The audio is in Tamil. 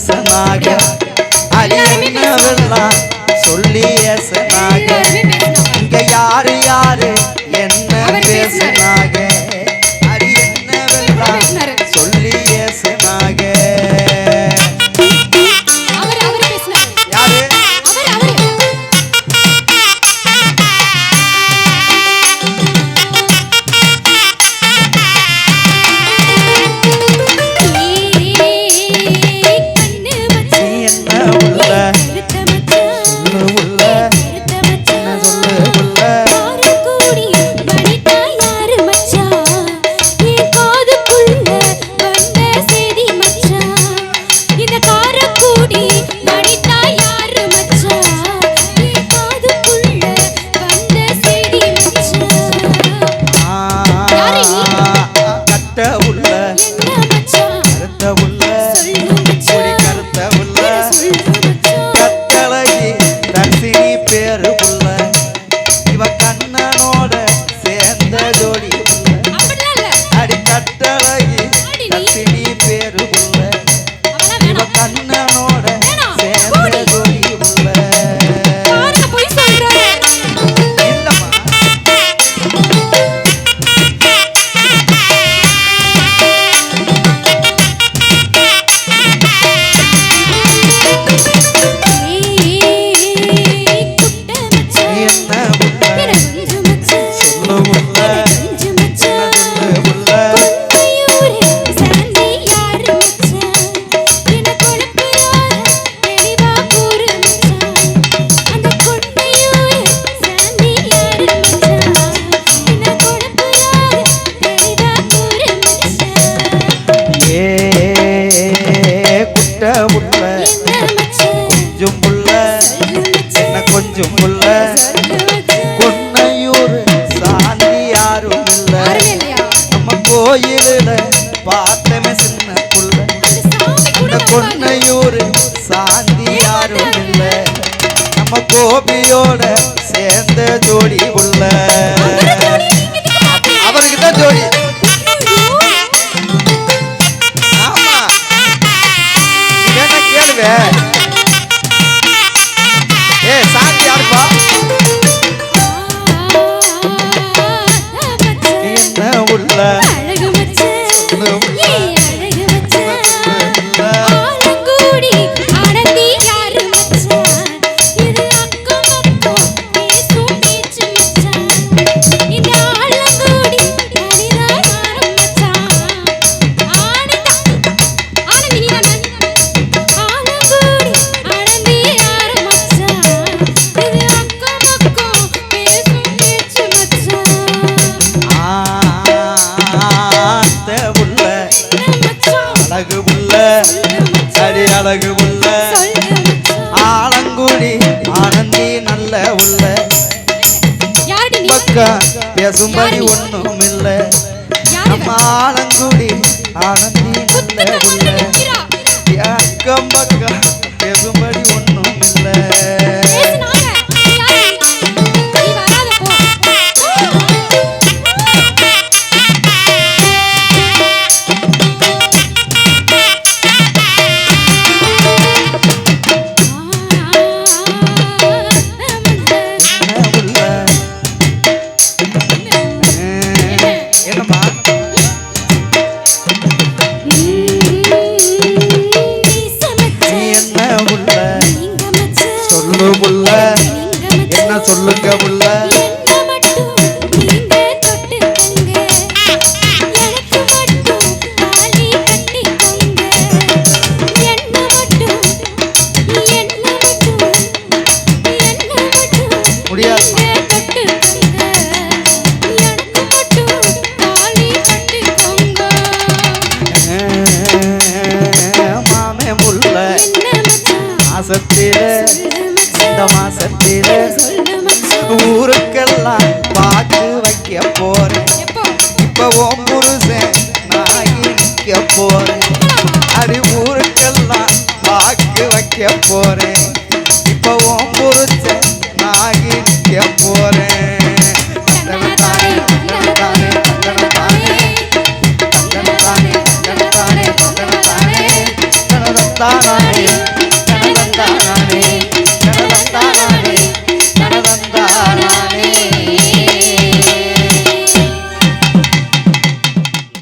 அரசனாக அயனவெல்லாம் சொல்லிய ಒಳಗೆ பார்த்தமே சின்ன புள்ள இந்த பொன்னையூர் சாந்தி யாரும் இல்லை நம்ம கோபியோட சேர்ந்த ஜோடி உள்ள அவர்கிட்ட ஜோடி ஏ சாந்தி யாருப்பா உள்ள அழகு உள்ள ஆலங்குடி ஆனந்தி நல்ல உள்ள. பக்கா பேசும்படி ஒன்றும் இல்லை நம்ம ஆலங்குடி ஆனந்தி நல்ல உள்ள. அக்கம் சொல்லுங்க உள்ள மாசத்திலே இந்த மாசத்திலே. ஊருக்கெல்லாம் பாட்டு வைக்க போறேன் இப்போ ஓம் புருஷன் நாய் நிற்க போறேன் அடி ஊருக்கெல்லாம் பாட்டு வைக்க போறேன் இப்போ ஓம் புருஷன் நாய் நிற்க போறேன் தானே தானே தானே